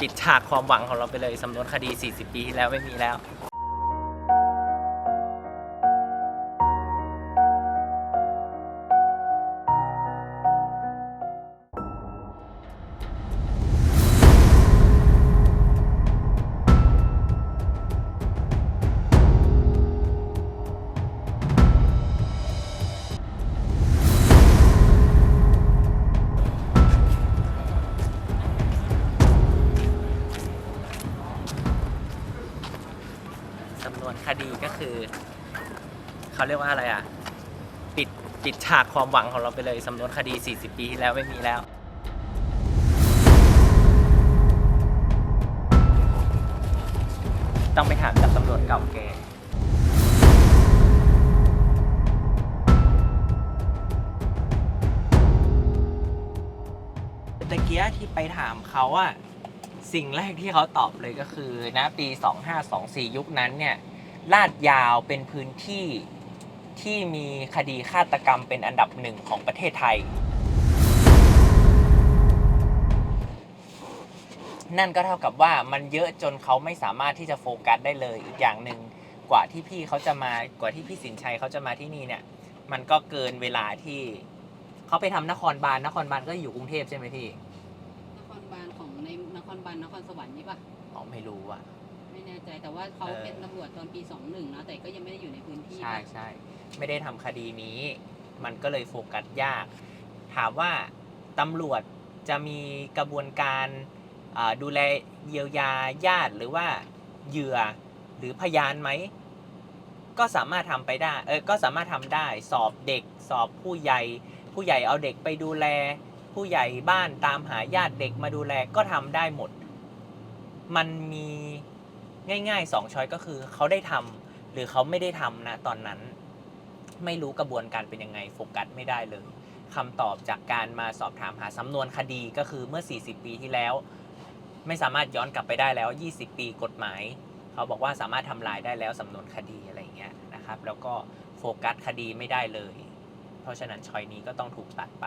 ปิดฉากความหวังของเราไปเลยสำนวนคดี 40 ปีที่แล้วไม่มีแล้ว คดีก็คือเขาเรียกว่าอะไรอะ ปิดปิดฉากความหวังของเราไปเลยสำนวนคดี 40 ปีที่แล้วไม่มีแล้ว ต้องไปถามจากตำรวจเก่าแก่ตะเกียที่ไปถามเขาอะสิ่งแรกที่เขาตอบเลยก็คือนะปี 2524 ยุคนั้นเนี่ย ลาดยาวเป็นพื้นที่ที่มีคดีฆาตกรรมเป็นอันดับหนึ่งของประเทศไทย นั่นก็เท่ากับว่ามันเยอะจนเขาไม่สามารถที่จะโฟกัสได้เลยอีกอย่างหนึ่งกว่าที่พี่เขาจะมากว่าที่พี่สินชัยเขาจะมาที่นี่เนี่ย มันก็เกินเวลาที่เขาไปทำนครบาลนครบาลก็อยู่กรุงเทพใช่ไหมพี่นครบาลของในนครบาลนครสวรรค์นี่ปะอ๋อไม่รู้อะ ไม่แน่ใจแต่ว่าเขาเออเป็นตำรวจตอนปี 21นะแต่ก็ยังไม่ได้อยู่ในพื้นที่ใช่ปะใช่ไม่ได้ทำคดีนี้ มันก็เลยโฟกัสยาก ถามว่าตำรวจจะมีกระบวนการอ่าดูแลเยียวยาญาติหรือว่าเหยื่อหรือพยานไหม ก็สามารถทำไปได้ เออก็สามารถทำได้ สอบเด็ก สอบผู้ใหญ่ ผู้ใหญ่เอาเด็กไปดูแล ผู้ใหญ่บ้านตามหาญาติเด็กมาดูแลก็ทำได้หมด มันมี ง่ายๆสองช้อยก็คือเขาได้ทำหรือเขาไม่ได้ทำนะตอนนั้น ไม่รู้กระบวนการเป็นยังไงโฟกัสไม่ได้เลยคำตอบจากการมาสอบถามหาสำนวนคดีก็คือเมื่อ 40 ปีที่แล้ว ไม่สามารถย้อนกลับไปได้แล้ว 20 ปีกฎหมาย เขาบอกว่าสามารถทำลายได้แล้วสำนวนคดีอะไรเงี้ยนะครับ แล้วก็โฟกัสคดีไม่ได้เลย เพราะฉะนั้นชอยนี้ก็ต้องถูกตัดไป